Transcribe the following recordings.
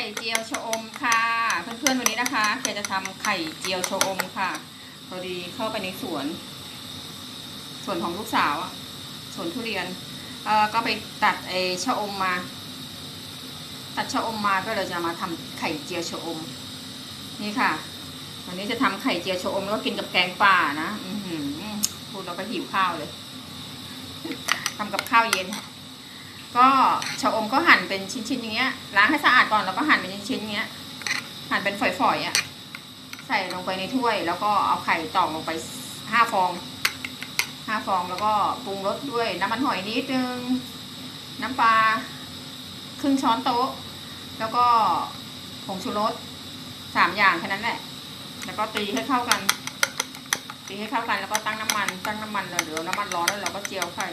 ข่เจียวชะอมค่ะ เพื่อนๆวันนี้นะคะแกจะทำไข่เจียวชะอมค่ะพอดีเข้าไปในสวน สวนของลูกสาวอะสวนทุเรียนเออก็ไปตัดไอชะอมมา ตัดชะอมมาก็เลยจะมาทำไข่เจียวชะอม นี่ค่ะ วันนี้จะทำไข่เจียวชะอมแล้วก็กินกับแกงป่านะอือหือพูดแล้วก็หิวข้าวเลยทำกับข้าวเย็น ก็ชะอมก็หั่นเป็นชิ้นๆอย่างเงี้ยล้างให้สะอาดก่อนแล้วก็หั่นเป็นชิ้นๆอย่างเงี้ยหั่นเป็นฝอยๆอะใส่ลงไปในถ้วย แล้วก็เอาไข่ตอกลงไปห้าฟองห้าฟองแล้วก็ปรุงรสด้วยน้ำมันหอยนิดนึงน้ำปลาครึ่งช้อนโต๊ะ แล้วก็ผงชูรสสามอย่างแค่นั้นแหละ แล้วก็ตีให้เข้ากันตีให้เข้ากันแล้วก็ตั้งน้ำมันตั้งน้ำมันเลยเดี๋ยวน้ำมันร้อนแล้วเราก็เจียวไข่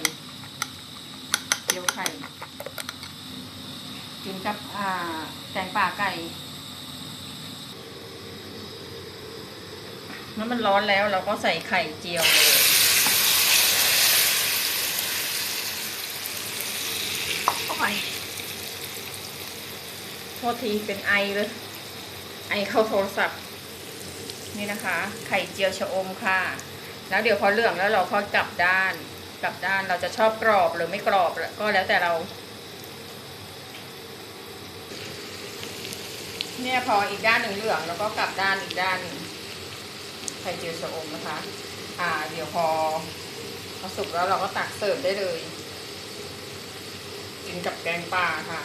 ยวไข่ กินกับแกงป่าไก่น้ำมันร้อนแล้วเราก็ใส่ไข่เจียวเลยโอ้ยโทษทีเป็นไอเลย ไอเข้าโทรศัพท์ นี่นะคะ ไข่เจียวชะอมค่ะ แล้วเดี๋ยวพอเหลืองแล้วเราค่อยกลับด้าน กลับด้านเราจะชอบกรอบหรือไม่กรอบก็แล้วแต่เรา เนี่ยพออีกด้านหนึ่งเหลืองแล้วก็กลับด้านอีกด้านไข่เจียวชะอมนะคะ อ่า เดี๋ยวพอพอสุกแล้วเราก็ตักเสิร์ฟได้เลย กินกับแกงปลาค่ะ